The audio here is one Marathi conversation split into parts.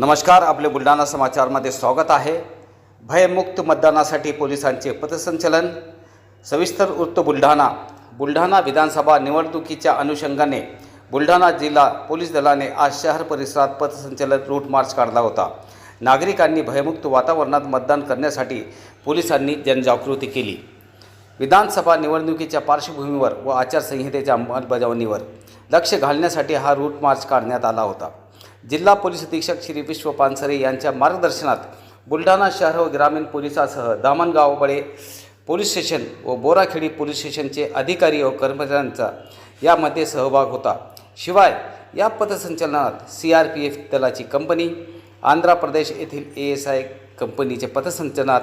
नमस्कार आपले बुलढाणा समाचारमध्ये स्वागत आहे. भयमुक्त मतदानासाठी पोलिसांचे पथसंचलन. सविस्तर वृत्त बुलढाणा. बुलढाणा विधानसभा निवडणुकीच्या अनुषंगाने बुलढाणा जिल्हा पोलीस दलाने आज शहर परिसरात पथसंचलन रूट मार्च काढला होता. नागरिकांनी भयमुक्त वातावरणात मतदान करण्यासाठी पोलिसांनी जनजागृती केली. विधानसभा निवडणुकीच्या पार्श्वभूमीवर व आचारसंहितेच्या अंमलबजावणीवर लक्ष घालण्यासाठी हा रूट मार्च काढण्यात आला होता. जिल्हा पोलीस अधीक्षक श्री विश्व पानसरे यांच्या मार्गदर्शनात बुलढाणा शहर व ग्रामीण पोलिसासह दामणगाव बळे पोलीस स्टेशन व बोराखेडी पोलीस स्टेशनचे अधिकारी व कर्मचाऱ्यांचा यामध्ये सहभाग होता. शिवाय या पथसंचलनात सी आर पी एफ दलाची कंपनी आंध्र प्रदेश येथील ए एस आय कंपनीचे पथसंचलनात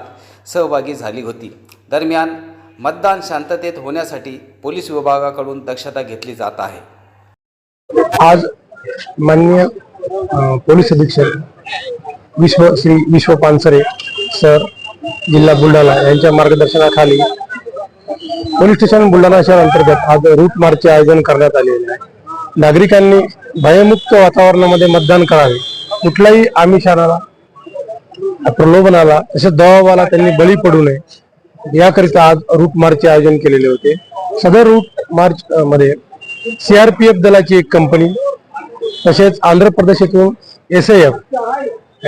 सहभागी झाली होती. दरम्यान मतदान शांततेत होण्यासाठी पोलीस विभागाकडून दक्षता घेतली जात आहे. आज माननीय पोलीस अधीक्षक विश्व श्री विश्व पानसरे सर जिल्हा बुलढाणा यांच्या मार्गदर्शनाखाली पोलीस स्टेशन बुलढाणा शहर अंतर्गत आज रूट मार्चचे आयोजन करण्यात आलेले आहे. नागरिकांनी भयमुक्त वातावरणामध्ये मतदान करावे. कुठल्याही आमिषाला प्रलोभनाला तसेच दबावाला त्यांनी बळी पडू नये याकरिता आज रूट मार्चचे आयोजन केलेले होते. सदर रूट मार्च मध्ये सीआरपीएफ दलाची एक कंपनी तसेच आंध्र प्रदेश येथून एस एफ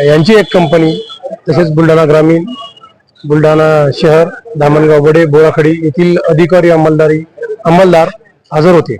यांची एक कंपनी तसेच बुलढाणा ग्रामीण बुलढाणा शहर धामणगाव बडे बोराखडी येथील अधिकारी अंमलदारी अंमलदार हजर होते.